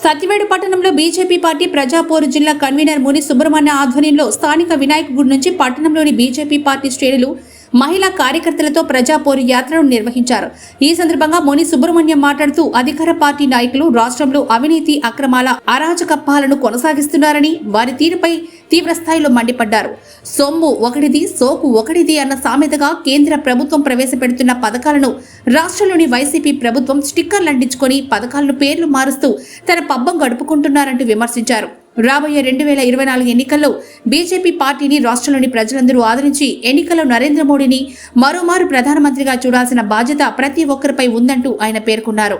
సత్యవేడు పట్టణంలో BJP party ప్రజాపోరు జిల్లా convener ముని సుబ్రహ్మణ్య ఆధ్వర్యంలో స్థానిక వినాయక గుడి నుంచి పట్టణంలోని బీజేపీ పార్టీ శ్రేణులు మహిళా కార్యకర్తలతో ప్రజాపోరు యాత్రను నిర్వహించారు. ఈ సందర్భంగా ముని సుబ్రహ్మణ్యం మాట్లాడుతూ అధికార పార్టీ నాయకులు రాష్ట్రంలో అవినీతి అక్రమాల అరాచక కొనసాగిస్తున్నారని వారి తీరుపై తీవ్రస్థాయిలో మండిపడ్డారు. సొమ్ము ఒకటిది సోకు ఒకటిది అన్న సామెతగా కేంద్ర ప్రభుత్వం ప్రవేశపెడుతున్న పథకాలను రాష్ట్రంలోని వైసీపీ ప్రభుత్వం స్టిక్కర్లు అంటించుకొని పథకాలను పేర్లు మారుస్తూ తన పబ్బం గడుపుకుంటున్నారంటూ విమర్శించారు. రాబోయే రెండు వేల ఇరవై నాలుగు ఎన్నికల్లో బీజేపీ పార్టీని రాష్ట్రంలోని ప్రజలందరూ ఆదరించి ఎన్నికల్లో నరేంద్ర మోడీని మరోమారు ప్రధానమంత్రిగా చూడాల్సిన బాధ్యత ప్రతి ఒక్కరిపై ఉందంటూ ఆయన పేర్కొన్నారు.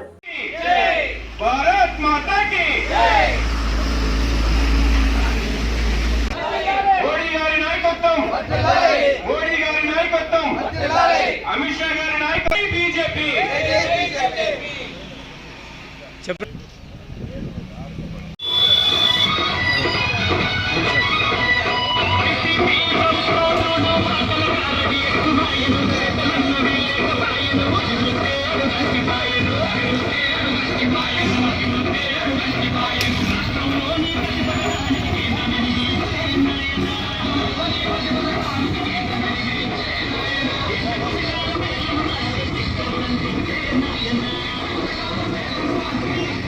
చెప్ప Bye.